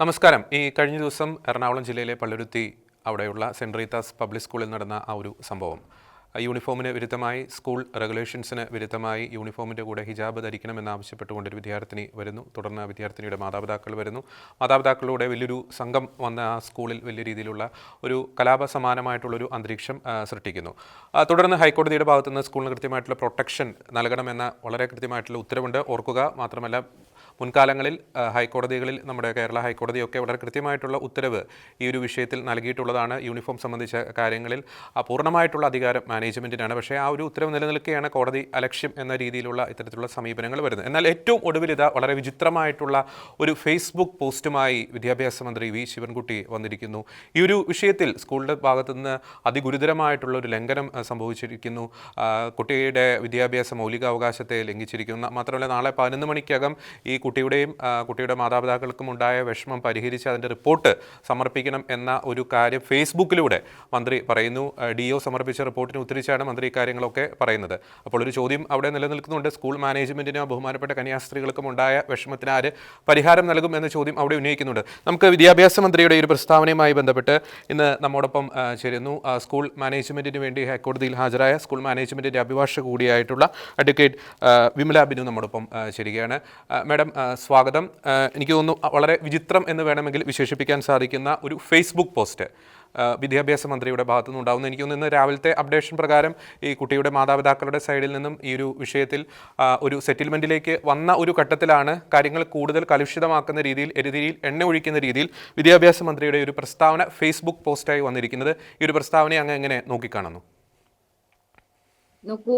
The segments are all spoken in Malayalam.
നമസ്കാരം. ഈ കഴിഞ്ഞ ദിവസം എറണാകുളം ജില്ലയിലെ പള്ളുരുത്തി അവിടെയുള്ള സെന്റ് റീത്താസ് പബ്ലിക് സ്കൂളിൽ നടന്ന ആ ഒരു സംഭവം. യൂണിഫോമിന് വിരുദ്ധമായി സ്കൂൾ റെഗുലേഷൻസിന് വിരുദ്ധമായി യൂണിഫോമിന്റെ കൂടെ ഹിജാബ് ധരിക്കണമെന്ന് ഒരു വിദ്യാർത്ഥിനി വരുന്നു. തുടർന്ന് വിദ്യാർത്ഥിനിയുടെ മാതാപിതാക്കൾ വരുന്നു. മാതാപിതാക്കളുടെ വലിയൊരു സംഘം വന്ന ആ സ്കൂളിൽ വലിയ രീതിയിലുള്ള ഒരു കലാപ സമാനമായിട്ടുള്ളൊരു അന്തരീക്ഷം സൃഷ്ടിക്കുന്നു. തുടർന്ന് ഹൈക്കോടതിയുടെ ഭാഗത്തുനിന്ന് സ്കൂളിന് കൃത്യമായിട്ടുള്ള പ്രൊട്ടക്ഷൻ നൽകണമെന്ന വളരെ കൃത്യമായിട്ടുള്ള ഉത്തരവുണ്ട്. ഓർക്കുക മാത്രമല്ല മുൻകാലങ്ങളിൽ ഹൈക്കോടതികളിൽ നമ്മുടെ കേരള ഹൈക്കോടതിയൊക്കെ വളരെ കൃത്യമായിട്ടുള്ള ഉത്തരവ് ഈ ഒരു വിഷയത്തിൽ നൽകിയിട്ടുള്ളതാണ് യൂണിഫോം സംബന്ധിച്ച കാര്യങ്ങളിൽ. പൂർണമായിട്ടുള്ള അധികാരം മാനേജ്മെന്റിനാണ് പക്ഷേ ആ ഒരു ഉത്തരവ് നിലനിൽക്കുകയാണ് കോടതി അലക്ഷ്യം എന്ന രീതിയിലുള്ള ഇത്തരത്തിലുള്ള സമീപനങ്ങൾ വരുന്നത്. എന്നാൽ ഏറ്റവും ഒടുവിൽ ഇത് വളരെ വിചിത്രമായിട്ടുള്ള ഒരു ഫേസ്ബുക്ക് പോസ്റ്റുമായി വിദ്യാഭ്യാസ മന്ത്രി വി. ശിവൻകുട്ടി വന്നിരിക്കുന്നു. ഈ ഒരു വിഷയത്തിൽ സ്കൂളിന്റെ ഭാഗത്തു നിന്ന് അതിഗുരുതരമായിട്ടുള്ള ഒരു ലംഘനം സംഭവിച്ചിരിക്കുന്നു. കുട്ടിയുടെ വിദ്യാഭ്യാസ മൗലികാവകാശത്തെ ലംഘിച്ചിരിക്കുന്നു. മാത്രമല്ല നാളെ പതിനൊന്ന് മണിക്കകം ഈ കുട്ടിയുടെയും കുട്ടിയുടെ മാതാപിതാക്കൾക്കും ഉണ്ടായ വിഷമം പരിഹരിച്ച് അതിന്റെ റിപ്പോർട്ട് സമർപ്പിക്കണം എന്ന ഒരു കാര്യം ഫേസ്ബുക്കിലൂടെ മന്ത്രി പറയുന്നു. ഡി ഒ സമർപ്പിച്ച റിപ്പോർട്ടിന് ഉത്തരിച്ചാണ് മന്ത്രി ഇക്കാര്യങ്ങളൊക്കെ പറയുന്നത്. അപ്പോൾ ഒരു ചോദ്യം അവിടെ നിലനിൽക്കുന്നുണ്ട്. സ്കൂൾ മാനേജ്മെന്റിനോ ബഹുമാനപ്പെട്ട കന്യാസ്ത്രീകൾക്കും ഉണ്ടായ വിഷമത്തിന് ആര് പരിഹാരം നൽകും എന്ന ചോദ്യം അവിടെ ഉന്നയിക്കുന്നുണ്ട്. നമുക്ക് വിദ്യാഭ്യാസ മന്ത്രിയുടെ ഒരു പ്രസ്താവനയുമായി ബന്ധപ്പെട്ട് ഇന്ന് നമ്മോടൊപ്പം ചേരുന്നു. സ്കൂൾ മാനേജ്മെന്റിന് വേണ്ടി ഹൈക്കോടതിയിൽ ഹാജരായ സ്കൂൾ മാനേജ്മെന്റിന്റെ അഭിഭാഷക കൂടിയായിട്ടുള്ള അഡ്വക്കേറ്റ് വിമല ബിനു നമ്മോടൊപ്പം ആ, മാഡം സ്വാഗതം. എനിക്ക് തോന്നുന്നു വളരെ വിചിത്രം എന്ന് വേണമെങ്കിൽ വിശേഷിപ്പിക്കാൻ സാധിക്കുന്ന ഒരു ഫേസ്ബുക്ക് പോസ്റ്റ് വിദ്യാഭ്യാസ മന്ത്രിയുടെ ഭാഗത്തു നിന്നുണ്ടാവുന്നു എനിക്ക് തോന്നുന്നു രാവിലത്തെ അപ്ഡേഷൻ പ്രകാരം ഈ കുട്ടിയുടെ മാതാപിതാക്കളുടെ സൈഡിൽ നിന്നും ഈ ഒരു വിഷയത്തിൽ ഒരു സെറ്റിൽമെന്റിലേക്ക് വന്ന ഒരു ഘട്ടത്തിലാണ് കാര്യങ്ങൾ കൂടുതൽ കലുഷിതമാക്കുന്ന രീതിയിൽ എരുതിരിയിൽ എണ്ണ ഒഴിക്കുന്ന രീതിയിൽ വിദ്യാഭ്യാസ മന്ത്രിയുടെ ഒരു പ്രസ്താവന ഫേസ്ബുക്ക് പോസ്റ്റായി വന്നിരിക്കുന്നത്. ഈ ഒരു പ്രസ്താവനയെ അങ്ങ് എങ്ങനെ നോക്കിക്കാണുന്നു? നോക്കൂ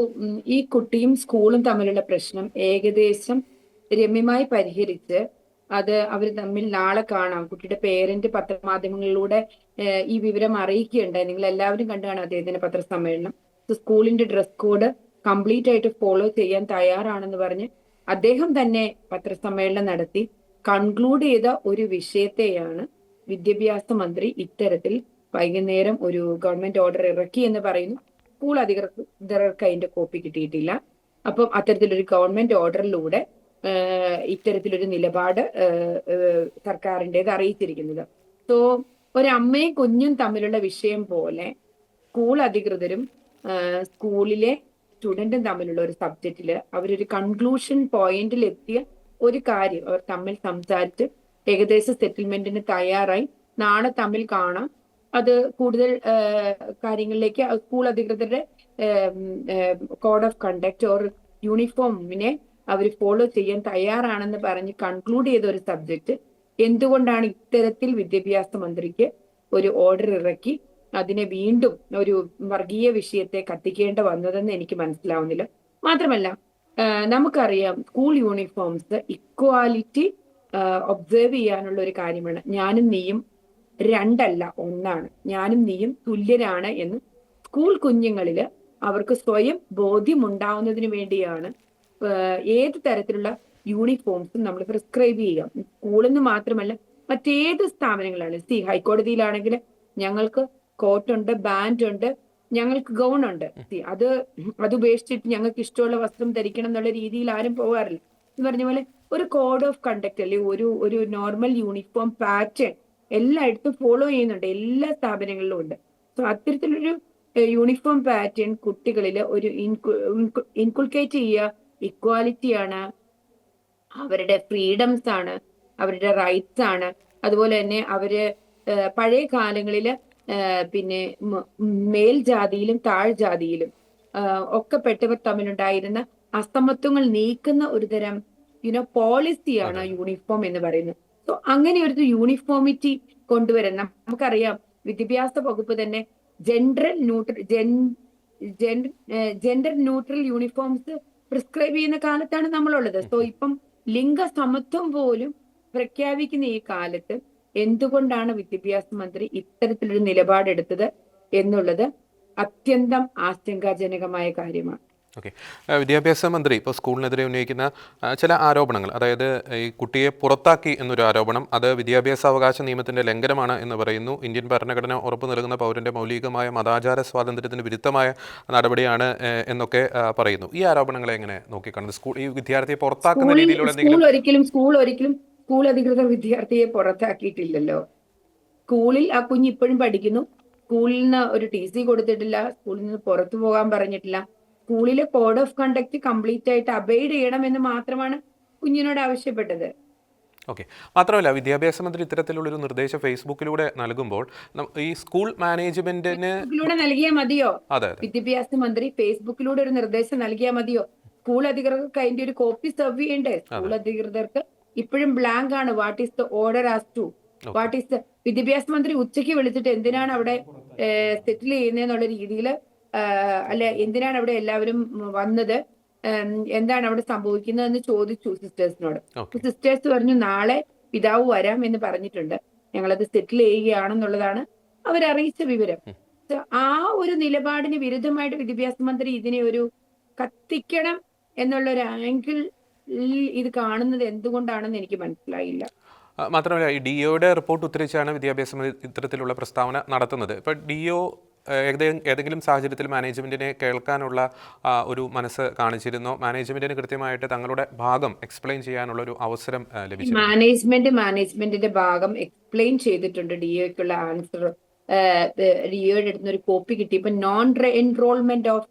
ഈ കുട്ടിയും സ്കൂളും തമ്മിലുള്ള പ്രശ്നം ഏകദേശം രമ്യമായി പരിഹരിച്ച് അത് അവർ തമ്മിൽ നാളെ കാണാം. കുട്ടിയുടെ പേരന്റ് പത്രമാധ്യമങ്ങളിലൂടെ ഈ വിവരം അറിയിക്കുകയുണ്ടായി. നിങ്ങൾ എല്ലാവരും കണ്ടുകാണും അദ്ദേഹത്തിന്റെ പത്രസമ്മേളനം. സ്കൂളിന്റെ ഡ്രസ് കോഡ് കംപ്ലീറ്റ് ആയിട്ട് ഫോളോ ചെയ്യാൻ തയ്യാറാണെന്ന് പറഞ്ഞ് അദ്ദേഹം തന്നെ പത്രസമ്മേളനം നടത്തി. കൺക്ലൂഡ് ചെയ്ത ഒരു വിഷയത്തെയാണ് വിദ്യാഭ്യാസ മന്ത്രി ഇത്തരത്തിൽ വൈകുന്നേരം ഒരു ഗവൺമെന്റ് ഓർഡർ ഇറക്കി എന്ന് പറയുന്നു. സ്കൂൾ അധികൃതർക്ക് അതിന്റെ കോപ്പി കിട്ടിയിട്ടില്ല. അപ്പം അത്തരത്തിലൊരു ഗവൺമെന്റ് ഓർഡറിലൂടെ ഇത്തരത്തിലൊരു നിലപാട് സർക്കാരിന്റെത് അറിയിച്ചിരിക്കുന്നത്. സോ ഒരമ്മയും കുഞ്ഞും തമ്മിലുള്ള വിഷയം പോലെ സ്കൂൾ അധികൃതരും സ്കൂളിലെ സ്റ്റുഡന്റും തമ്മിലുള്ള ഒരു സബ്ജക്റ്റിൽ അവരൊരു കൺക്ലൂഷൻ പോയിന്റിൽ എത്തിയ ഒരു കാര്യം അവർ തമ്മിൽ സംസാരിച്ച് ഏകദേശ സെറ്റിൽമെന്റിന് തയ്യാറായി. നാളെ തമ്മിൽ കാണാം. അത് കൂടുതൽ കാര്യങ്ങളിലേക്ക് സ്കൂൾ അധികൃതരുടെ കോഡ് ഓഫ് കണ്ടക്ട് ഓർ യൂണിഫോമിനെ അവർ ഫോളോ ചെയ്യാൻ തയ്യാറാണെന്ന് പറഞ്ഞ് കൺക്ലൂഡ് ചെയ്ത ഒരു സബ്ജക്ട് എന്തുകൊണ്ടാണ് ഇത്തരത്തിൽ വിദ്യാഭ്യാസ മന്ത്രിക്ക് ഒരു ഓർഡർ ഇറക്കി? അതിനെ വീണ്ടും ഒരു വർഗീയ വിഷയത്തെ കത്തിക്കേണ്ട വന്നതെന്ന് എനിക്ക് മനസ്സിലാവുന്നില്ല. മാത്രമല്ല നമുക്കറിയാം സ്കൂൾ യൂണിഫോംസ് ഇക്വാലിറ്റി ഒബ്സേർവ് ചെയ്യാനുള്ള ഒരു കാര്യമാണ്. ഞാനും നീയും രണ്ടല്ല ഒന്നാണ്. ഞാനും നീയും തുല്യരാണ് എന്ന് സ്കൂൾ കുഞ്ഞുങ്ങളിൽ അവർക്ക് സ്വയം ബോധ്യമുണ്ടാവുന്നതിന് വേണ്ടിയാണ് ഏത് തരത്തിലുള്ള യൂണിഫോംസും നമ്മൾ പ്രിസ്ക്രൈബ് ചെയ്യാം. സ്കൂളിൽ നിന്ന് മാത്രമല്ല മറ്റേത് സ്ഥാപനങ്ങളാണ്. സി ഹൈക്കോടതിയിലാണെങ്കിൽ ഞങ്ങൾക്ക് കോട്ടുണ്ട് ബാൻഡ് ഉണ്ട് ഞങ്ങൾക്ക് ഗൗൺ ഉണ്ട്. അത് അത് ഉപേക്ഷിച്ചിട്ട് ഞങ്ങൾക്ക് ഇഷ്ടമുള്ള വസ്ത്രം ധരിക്കണം എന്നുള്ള രീതിയിൽ ആരും പോകാറില്ല എന്ന് പറഞ്ഞ പോലെ ഒരു കോഡ് ഓഫ് കണ്ടക്ട് അല്ലെ ഒരു ഒരു നോർമൽ യൂണിഫോം പാറ്റേൺ എല്ലായിടത്തും ഫോളോ ചെയ്യുന്നുണ്ട്. എല്ലാ സ്ഥാപനങ്ങളിലും ഉണ്ട്. സോ അത്തരത്തിലൊരു യൂണിഫോം പാറ്റേൺ കുട്ടികളിൽ ഒരു ഇൻകുൾക്കേറ്റ് ചെയ്യുക ഇക്വാലിറ്റി ആണ് അവരുടെ ഫ്രീഡംസ് ആണ് അവരുടെ റൈറ്റ്സ് ആണ്. അതുപോലെ തന്നെ അവർ പഴയ കാലങ്ങളിൽ പിന്നെ മേൽ ജാതിയിലും താഴ്ജാതിയിലും ജാതിയിലും ഒക്കെ പെട്ടവർ തമ്മിലുണ്ടായിരുന്ന അസമത്വങ്ങൾ നീക്കുന്ന ഒരു തരം യുനോ പോളിസിയാണ് യൂണിഫോം എന്ന് പറയുന്നത്. സോ അങ്ങനെ ഒരു യൂണിഫോമിറ്റി കൊണ്ടുവരുന്ന നമുക്കറിയാം വിദ്യാഭ്യാസ വകുപ്പ് തന്നെ gender neutral gen gender neutral uniforms prescribe ചെയ്യുന്ന കാലത്താണ് നമ്മളുള്ളത്. സോ ഇപ്പം ലിംഗസമത്വം പോലും പ്രഖ്യാപിക്കുന്ന ഈ കാലത്ത് എന്തുകൊണ്ടാണ് വിദ്യാഭ്യാസ മന്ത്രി ഇത്തരത്തിലൊരു നിലപാടെടുത്തത് എന്നുള്ളത് അത്യന്തം ആശങ്കാജനകമായ കാര്യമാണ്. ഓക്കെ. വിദ്യാഭ്യാസ മന്ത്രി ഇപ്പോൾ സ്കൂളിനെതിരെ ഉന്നയിക്കുന്ന ചില ആരോപണങ്ങൾ അതായത് ഈ കുട്ടിയെ പുറത്താക്കി എന്നൊരു ആരോപണം അത് വിദ്യാഭ്യാസ അവകാശ നിയമത്തിന്റെ ലംഘനമാണ് എന്ന് പറയുന്നു. ഇന്ത്യൻ ഭരണഘടന ഉറപ്പു നൽകുന്ന പൗരന്റെ മൗലികമായ മതാചാര സ്വാതന്ത്ര്യത്തിന് വിരുദ്ധമായ നടപടിയാണ് എന്നൊക്കെ പറയുന്നു. ഈ ആരോപണങ്ങളെ എങ്ങനെ നോക്കിക്കാണുന്നത്? സ്കൂൾ ഈ വിദ്യാർത്ഥിയെ പുറത്താക്കുന്ന രീതിയിലുള്ള സ്കൂൾ ഒരിക്കലും സ്കൂൾ ഒരിക്കലും സ്കൂൾ അധികൃതർ വിദ്യാർത്ഥിയെ പുറത്താക്കിയിട്ടില്ലല്ലോ. സ്കൂളിൽ ആ കുഞ്ഞ് ഇപ്പോഴും പഠിക്കുന്നു. സ്കൂളിൽ നിന്ന് ഒരു ടി സി കൊടുത്തിട്ടില്ല. സ്കൂളിൽ നിന്ന് പുറത്തു പോകാൻ പറഞ്ഞിട്ടില്ല. സ്കൂളിലെ കോഡ് ഓഫ് കണ്ടക്ട് കംപ്ലീറ്റ് ആയിട്ട് അബൈഡ് ചെയ്യണം എന്ന് മാത്രമാണ് കുഞ്ഞിനോട് ആവശ്യപ്പെട്ടത്. ഓക്കെ. മാത്രമല്ല വിദ്യാഭ്യാസ മന്ത്രി ഇത്തരത്തിലുള്ളൊരു നിർദ്ദേശം ഫേസ്ബുക്കിലൂടെ നൽകുമ്പോൾ ഈ സ്കൂൾ മാനേജ്മെന്റിന് നൽകിയാൽ മതിയോ? അതെ അതെ. വിദ്യാഭ്യാസ മന്ത്രി ഫേസ്ബുക്കിലൂടെ ഒരു നിർദ്ദേശം നൽകിയാൽ മതിയോ? സ്കൂൾ അധികൃതർക്ക് അതിന്റെ ഒരു കോപ്പി സെർവ് ചെയ്യണ്ടേ? സ്കൂൾ അധികൃതർക്ക് ഇപ്പോഴും ബ്ലാങ്ക് ആണ്. What is the order as to what is the വിദ്യാഭ്യാസ മന്ത്രി ഉച്ചയ്ക്ക് വിളിച്ചിട്ട് എന്തിനാണ് അവിടെ സെറ്റിൽ ചെയ്യുന്നതെന്നുള്ള രീതിയിൽ അല്ലെ എന്തിനാണ് അവിടെ എല്ലാവരും വന്നത്? എന്താണ് അവിടെ സംഭവിക്കുന്നത് എന്ന് ചോദിച്ചു സിസ്റ്റേഴ്സിനോട്. സിസ്റ്റേഴ്സ് പറഞ്ഞു നാളെ പിതാവ് വരാം എന്ന് പറഞ്ഞിട്ടുണ്ട്. ഞങ്ങളത് സെറ്റിൽ ചെയ്യുകയാണെന്നുള്ളതാണ് അവരറിയിച്ച വിവരം. ആ ഒരു നിലപാടിന് വിരുദ്ധമായിട്ട് വിദ്യാഭ്യാസ മന്ത്രി ഇതിനെ ഒരു കത്തിക്കണം എന്നുള്ള ഒരു ആംഗിൾ ഇത് കാണുന്നത് എന്തുകൊണ്ടാണെന്ന് എനിക്ക് മനസ്സിലായില്ല. മാത്രമല്ല ഈ ഡി ഒയുടെ റിപ്പോർട്ട് ഉദ്ധരിച്ചാണ് വിദ്യാഭ്യാസ മന്ത്രി ഇത്തരത്തിലുള്ള പ്രസ്താവന നടത്തുന്നത്. ഇപ്പൊ ഡി ഒ ഏതെങ്കിലും സാഹചര്യത്തിൽ മാനേജ്മെന്റിനെ കേൾക്കാനുള്ള ഒരു മനസ്സ് കാണിച്ചിരുന്നോ. മാനേജ്മെന്റിന് കൃത്യമായിട്ട് തങ്ങളുടെ ഭാഗം എക്സ്പ്ലെയിൻ ചെയ്യാനുള്ള ഒരു അവസരം ലഭിച്ചു മാനേജ്മെന്റ് മാനേജ്മെന്റിന്റെ ഭാഗം എക്സ്പ്ലെയിൻ ചെയ്തിട്ടുണ്ട് ഡിഒയ്ക്കുള്ള ആൻസർ. ഡിഒയുടെ അടുത്ത് ഒരു കോപ്പി കിട്ടി. ഇപ്പൊ non enrolment of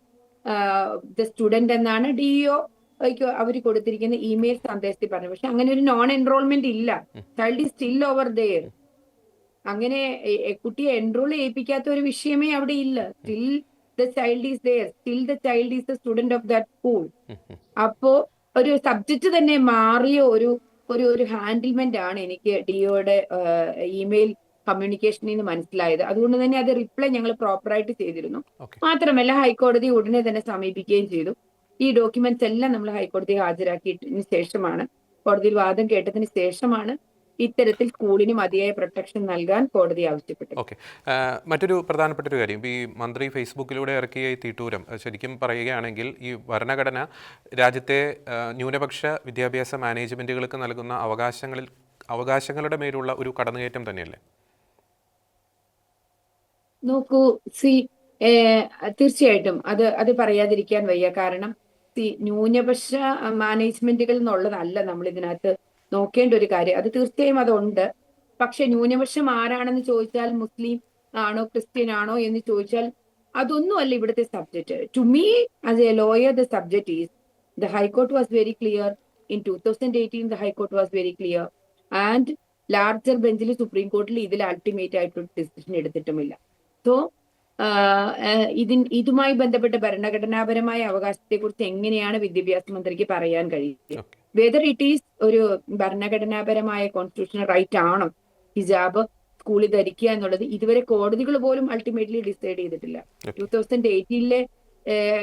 the student എന്നാണ് ഡിഒ അവർ കൊടുത്തിരിക്കുന്ന ഇമെയിൽ സന്ദേശത്തിൽ പറഞ്ഞത്. പക്ഷെ അങ്ങനെ ഒരു നോൺ എൻറോൾമെന്റ് ഇല്ല. Child is still over there അങ്ങനെ കുട്ടിയെ എൻറോൾ ചെയ്യിപ്പിക്കാത്ത ഒരു വിഷയമേ അവിടെ ഇല്ല. Still the child is there still the child is the student of that school. അപ്പോ ഒരു സബ്ജക്റ്റ് തന്നെ മാറിയ ഒരു ഒരു ഒരു ഹാൻഡിൽമെന്റ് ആണ് എനിക്ക് ഡിഒയുടെ ഇമെയിൽ കമ്മ്യൂണിക്കേഷനിൽ നിന്ന് മനസ്സിലായത്. അതുകൊണ്ട് തന്നെ അത് റിപ്ലൈ ഞങ്ങൾ പ്രോപ്പറായിട്ട് ചെയ്തിരുന്നു. മാത്രമല്ല ഹൈക്കോടതി ഉടനെ തന്നെ സമീപിക്കുകയും ചെയ്തു. ഈ ഡോക്യുമെന്റ്സ് എല്ലാം നമ്മൾ ഹൈക്കോടതി ഹാജരാക്കിയതിന് ശേഷമാണ്. കോടതിയിൽ വാദം കേട്ടതിന് ശേഷമാണ് ഇത്തരത്തിൽ സ്കൂളിന് മതിയായ പ്രൊട്ടക്ഷൻ നൽകാൻ കോടതി ആവശ്യപ്പെട്ടു. ഓക്കെ. മറ്റൊരു പ്രധാനപ്പെട്ട ഒരു കാര്യം. ഈ മന്ത്രി ഫേസ്ബുക്കിലൂടെ ഇറക്കിയ ഈ തീട്ടൂരം ശരിക്കും പറയുകയാണെങ്കിൽ ഈ ഭരണഘടന രാജ്യത്തെ ന്യൂനപക്ഷ വിദ്യാഭ്യാസ മാനേജ്മെന്റുകൾക്ക് നൽകുന്ന അവകാശങ്ങളിൽ അവകാശങ്ങളുടെ മേലുള്ള ഒരു കടന്നുകയറ്റം തന്നെയല്ലേ? നോക്കൂ സി തീർച്ചയായിട്ടും അത് അത് പറയാതിരിക്കാൻ വയ്യ. കാരണം സി ന്യൂനപക്ഷ മാനേജ്മെന്റുകൾ എന്നുള്ളതല്ല നമ്മൾ ഇതിനകത്ത് നോക്കേണ്ട ഒരു കാര്യം. അത് തീർച്ചയായും അതുണ്ട്. പക്ഷെ ന്യൂനപക്ഷം ആരാണെന്ന് ചോദിച്ചാൽ മുസ്ലിം ആണോ ക്രിസ്ത്യൻ ആണോ എന്ന് ചോദിച്ചാൽ അതൊന്നുമല്ല ഇവിടുത്തെ subject to me as a lawyer the subject is the high court was very clear in two thousand eighteen the high court was very clear and larger ബെഞ്ചിൽ സുപ്രീം കോർട്ടിൽ ഇതിൽ അൾട്ടിമേറ്റ് ആയിട്ടൊരു ഡിസിഷൻ എടുത്തിട്ടുമില്ല. സോ ഇതിൻ ഇതുമായി ബന്ധപ്പെട്ട ഭരണഘടനാപരമായ അവകാശത്തെക്കുറിച്ച് എങ്ങനെയാണ് വിദ്യാഭ്യാസ മന്ത്രിക്ക് പറയാൻ കഴിയുക? വെദർ ഇറ്റ് ഈസ് ഒരു ഭരണഘടനാപരമായ കോൺസ്റ്റിറ്റ്യൂഷണൽ റൈറ്റ് ആണോ ഹിജാബ് സ്കൂളിൽ ധരിക്കുക എന്നുള്ളത് ഇതുവരെ കോടതികൾ പോലും അൾട്ടിമേറ്റ്ലി ഡിസൈഡ് ചെയ്തിട്ടില്ല. ടൂ തൗസൻഡ് എയ്റ്റീനിലെ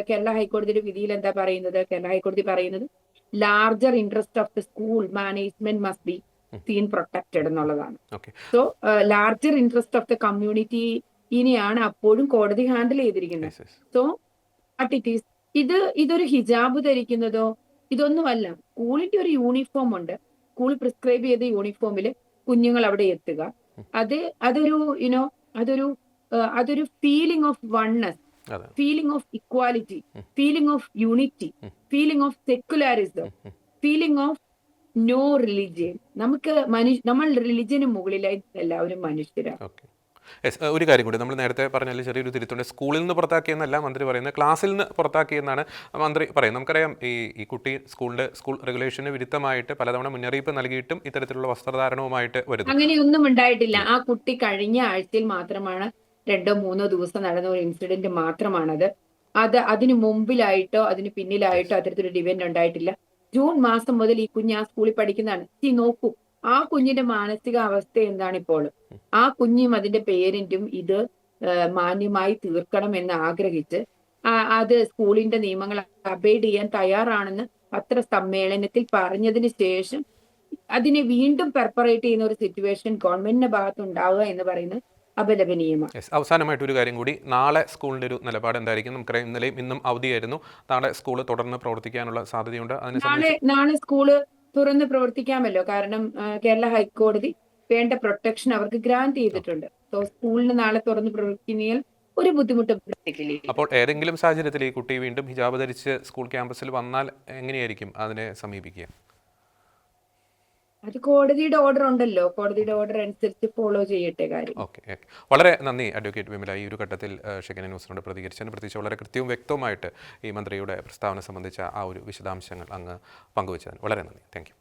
കേരള ഹൈക്കോടതിയുടെ വിധിയിൽ എന്താ പറയുന്നത്? കേരള ഹൈക്കോടതി പറയുന്നത് larger interest of the school management must be seen protected എന്നുള്ളതാണ്. So larger interest of the community ഇനിയാണ് അപ്പോഴും കോടതി ഹാൻഡിൽ ചെയ്തിരിക്കുന്നത്. സോ അറ്റ് ഇറ്റ് ഈസ് ഇത് ഇതൊരു ഹിജാബ് ധരിക്കുന്നതോ ഇതൊന്നുമല്ല. സ്കൂളിന്റെ ഒരു യൂണിഫോം ഉണ്ട്. സ്കൂൾ പ്രിസ്ക്രൈബ് ചെയ്ത യൂണിഫോമിൽ കുഞ്ഞുങ്ങൾ അവിടെ എത്തുക. അത് അതൊരു യുനോ അതൊരു അതൊരു feeling of oneness feeling of equality feeling of unity feeling of secularism feeling of no religion നമുക്ക് മനുഷ്യ നമ്മൾ റിലിജിയന് മുകളിലായി എല്ലാവരും മനുഷ്യരാണ് യെസ് ഒരു കാര്യം കൂടി. നമ്മൾ നേരത്തെ പറഞ്ഞാൽ ചെറിയൊരു തിരുത്തുണ്ട്. സ്കൂളിൽ നിന്ന് പുറത്താക്കിയെന്നല്ല മന്ത്രി പറയുന്നത്. ക്ലാസ്സിൽ നിന്ന് പുറത്താക്കിയെന്നാണ് മന്ത്രി പറയുന്നത്. നമുക്കറിയാം ഈ ഈ കുട്ടി സ്കൂളിന്റെ സ്കൂൾ റെഗുലേഷന് വിരുദ്ധമായിട്ട് പലതവണ മുന്നറിയിപ്പ് നൽകിയിട്ടും ഇത്തരത്തിലുള്ള വസ്ത്രധാരണവുമായിട്ട് വരുന്നു. അങ്ങനെയൊന്നും ഉണ്ടായിട്ടില്ല. ആ കുട്ടി കഴിഞ്ഞ ആഴ്ചയിൽ മാത്രമാണ് രണ്ടോ മൂന്നോ ദിവസം നടന്ന ഒരു ഇൻസിഡന്റ് മാത്രമാണത്. അത് അതിന് മുമ്പിലായിട്ടോ അതിന് പിന്നിലായിട്ടോ അത്തരത്തിലൊരു ഇവന്റ് ഉണ്ടായിട്ടില്ല. ജൂൺ മാസം മുതൽ ഈ കുഞ്ഞ് ആ സ്കൂളിൽ പഠിക്കുന്നതാണ്. നോക്കൂ. ആ കുഞ്ഞിന്റെ മാനസിക അവസ്ഥ എന്താണ് ഇപ്പോൾ ആ കുഞ്ഞും അതിന്റെ പേരന്റും ഇത് മാന്യമായി തീർക്കണം എന്ന് ആഗ്രഹിച്ച് അത് സ്കൂളിന്റെ നിയമങ്ങൾ അബൈഡ് ചെയ്യാൻ തയ്യാറാണെന്ന് പത്ര സമ്മേളനത്തിൽ പറഞ്ഞതിന് ശേഷം അതിനെ വീണ്ടും പെർപ്പറേറ്റ് ചെയ്യുന്ന ഒരു സിറ്റുവേഷൻ ഗവൺമെന്റിന്റെ ഭാഗത്ത് ഉണ്ടാവുക എന്ന് പറയുന്നത് അപലപനീയമാണ്. അവസാനമായിട്ട് ഒരു കാര്യം കൂടി. നാളെ സ്കൂളിന്റെ ഒരു നിലപാട് എന്തായിരിക്കും? നമുക്കറിയാം ഇന്നലെയും ഇന്നും അവധിയായിരുന്നു. നാളെ സ്കൂൾ തുടർന്ന് പ്രവർത്തിക്കാനുള്ള സാധ്യതയുണ്ട്. അതിനെ നാളെ നാളെ സ്കൂൾ തുറന്ന് പ്രവർത്തിക്കാമല്ലോ. കാരണം കേരള ഹൈക്കോടതി വേണ്ട പ്രൊട്ടക്ഷൻ അവർക്ക് ഗ്രാന്റ് ചെയ്തിട്ടുണ്ട്. സോ സ്കൂളിന് നാളെ തുറന്ന് പ്രവർത്തിക്കുന്നതിൽ ഒരു ബുദ്ധിമുട്ട് അപ്പോൾ ഏതെങ്കിലും സാഹചര്യത്തിൽ ഈ കുട്ടി വീണ്ടും ഹിജാബ് ധരിച്ച് സ്കൂൾ ക്യാമ്പസിൽ വന്നാൽ എങ്ങനെയായിരിക്കും അതിനെ സമീപിക്കുക? അത് കോടതിയുടെ ഓർഡർ ഉണ്ടല്ലോ. കോടതിയുടെ ഓർഡർ അനുസരിച്ച് ഫോളോ ചെയ്യട്ടെ കാര്യം. വളരെ നന്ദി അഡ്വക്കേറ്റ് വിമല. ഈ ഒരു ഘട്ടത്തിൽ ഷെഖന ന്യൂസിനോട് പ്രതികരിച്ചതിന് പ്രത്യേകിച്ച് വളരെ കൃത്യവും വ്യക്തവുമായിട്ട് ഈ മന്ത്രിയുടെ പ്രസ്താവന സംബന്ധിച്ച ആ ഒരു വിശദാംശങ്ങൾ അങ്ങ് പങ്കുവച്ചതിന് വളരെ നന്ദി. Thank you